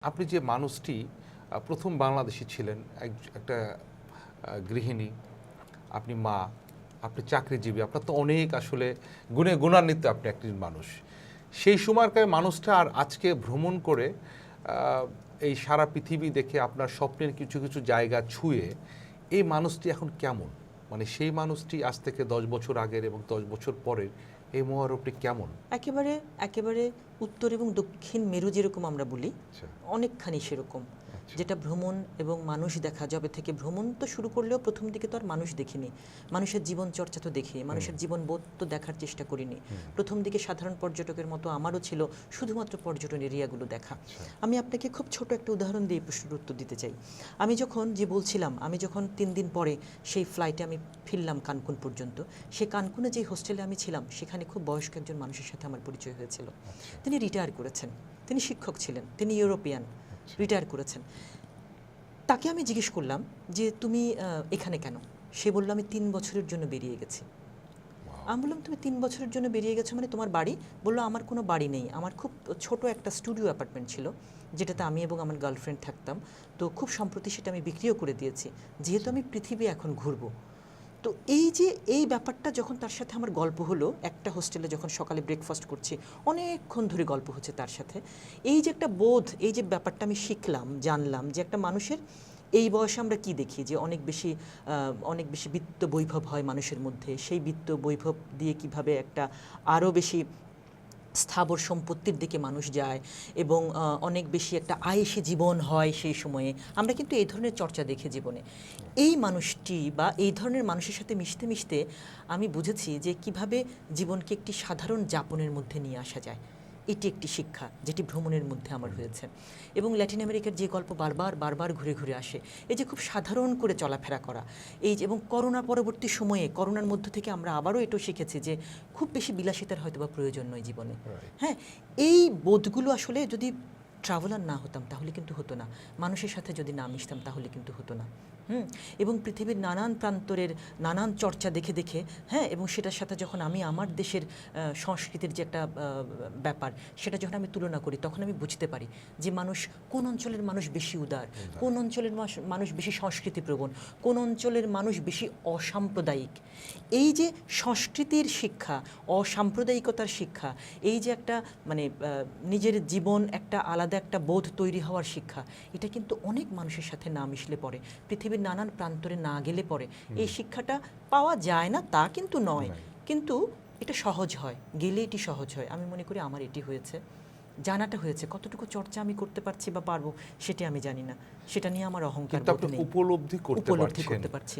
আপনি যে মানুষটি প্রথম বাংলাদেশি ছিলেন, এক- একটা গৃহিণী, আপনি মা, আপনি চাকরিজীবী, আপনার তো অনেক আসলে গুণে গুণান্বিত আপনি একজন মানুষ। সেই সময়কার মানুষটা আর আজকে ভ্রমণ করে এই সারা পৃথিবী দেখে আপনার স্বপ্নের কিছু কিছু জায়গা ছুঁয়ে, এই মানুষটি এখন কেমন? মানে সেই মানুষটি আজ থেকে দশ বছর আগের এবং দশ বছর পরের এই মহারূপটি কেমন একেবারে একেবারে উত্তর এবং দক্ষিণ মেরু যেরকম আমরা বলি আচ্ছা অনেকখানি সেরকম। যেটা ভ্রমণ এবং মানুষ দেখা যবে থেকে ভ্রমণ তো শুরু করলেও প্রথম দিকে তো আর মানুষ দেখিনি। মানুষের জীবন চর্চা তো দেখিনি মানুষের জীবন বোধ তো দেখার চেষ্টা করিনি। প্রথম দিকে সাধারণ পর্যটকের মতো আমারও ছিল শুধুমাত্র পর্যটন এরিয়াগুলো দেখা। আচ্ছা। আমি আপনাকে খুব ছোট একটা উদাহরণ দিয়ে প্রশ্নের উত্তর দিতে চাই। আমি যখন যে বলছিলাম আমি যখন তিন দিন পরে সেই ফ্লাইটে আমি ফিরলাম কানকুন পর্যন্ত সে কানকুনে যে হোস্টেলে আমি ছিলাম সেখানে খুব বয়স্ক একজন মানুষের সাথে আমার পরিচয় হয়েছিল। তিনি রিটায়ার করেছেন। তিনি শিক্ষক ছিলেন তিনি ইউরোপিয়ান রিটায়ার করেছেন। তাকে আমি জিজ্ঞেস করলাম যে তুমি এখানে কেন? সে বলল আমি তিন বছরের জন্য বেরিয়ে গেছি। আমি বললাম তুমি তিন বছরের জন্য বেরিয়ে গেছো মানে তোমার বাড়ি? বলল আমার কোনো বাড়ি নেই। আমার খুব ছোট একটা স্টুডিও অ্যাপার্টমেন্ট ছিল যেটাতে আমি এবং আমার গার্লফ্রেন্ড থাকতাম। তো খুব সম্প্রতি সেটা আমি বিক্রিও করে দিয়েছি। যেহেতু আমি পৃথিবী এখন ঘুরবো তো এই যে এই ব্যাপারটা যখন তার সাথে আমার গল্প হলো, একটা হোস্টেলে যখন সকালে ব্রেকফাস্ট করছি, অনেকক্ষণ ধরে গল্প হচ্ছে তার সাথে। এই যে একটা বোধ, এই যে ব্যাপারটা আমি শিখলাম, জানলাম যে একটা মানুষের এই বয়সে আমরা কি দেখি? যে অনেক বেশি অনেক বেশি বিত্ত বৈভব হয় মানুষের মধ্যে। সেই বিত্ত বৈভব দিয়ে কীভাবে একটা আরও বেশি স্থাবর সম্পত্তির দিকে মানুষ যায় এবং অনেক বেশি একটা আয়েসে জীবন হয় সেই সময়ে। আমরা কিন্তু এই ধরনের চর্চা দেখে জীবনে। এই মানুষটি বা এই ধরনের মানুষের সাথে মিশতে মিশতে আমি বুঝেছি যে কীভাবে জীবনকে একটি সাধারণ যাপনের মধ্যে নিয়ে আসা যায়। এটি একটি শিক্ষা যেটি ভ্রমণের মধ্যে আমার হয়েছে। এবং ল্যাটিন আমেরিকার যে গল্প বারবার বারবার ঘুরে ঘুরে আসে এই যে খুব সাধারণ করে চলাফেরা করা এই যে এবং করোনা পরবর্তী সময়ে করোনার মধ্য থেকে আমরা আবারও এটাও শিখেছি যে খুব বেশি বিলাসিতার হয়তো বা প্রয়োজন নয় জীবনে। হ্যাঁ এই বোধগুলো আসলে যদি ট্রাভেলার না হতাম তাহলে কিন্তু হতো না। মানুষের সাথে যদি না মিশতাম তাহলে কিন্তু হতো না। হুম? এবং পৃথিবীর নানান প্রান্তরের নানান চর্চা দেখে দেখে হ্যাঁ এবং সেটার সাথে যখন আমি আমার দেশের সংস্কৃতির যে একটা ব্যাপার সেটা যখন আমি তুলনা করি তখন আমি বুঝতে পারি যে মানুষ কোন অঞ্চলের মানুষ বেশি উদার? কোন অঞ্চলের মানুষ বেশি সংস্কৃতিপ্রবণ? কোন অঞ্চলের মানুষ বেশি অসাম্প্রদায়িক? এই যে সংস্কৃতির শিক্ষা অসাম্প্রদায়িকতার শিক্ষা এই যে একটা মানে নিজের জীবন একটা আলাদা একটা বোধ তৈরি হওয়ার শিক্ষা। এটা কিন্তু অনেক মানুষের সাথে না মিশলে পরে পৃথিবীর নানান প্রান্তরে না গেলে পরে এই শিক্ষাটা পাওয়া যায় না তা কিন্তু নয়। কিন্তু এটা সহজ হয় গেলে এটি সহজ হয়। আমি মনে করি আমার এটি হয়েছে। জানাটা হয়েছে কতটুকু চর্চা আমি করতে পারছি বা পারব সেটি আমি জানি না। সেটা নিয়ে আমার অহংকার উপলব্ধি করতে পারছি।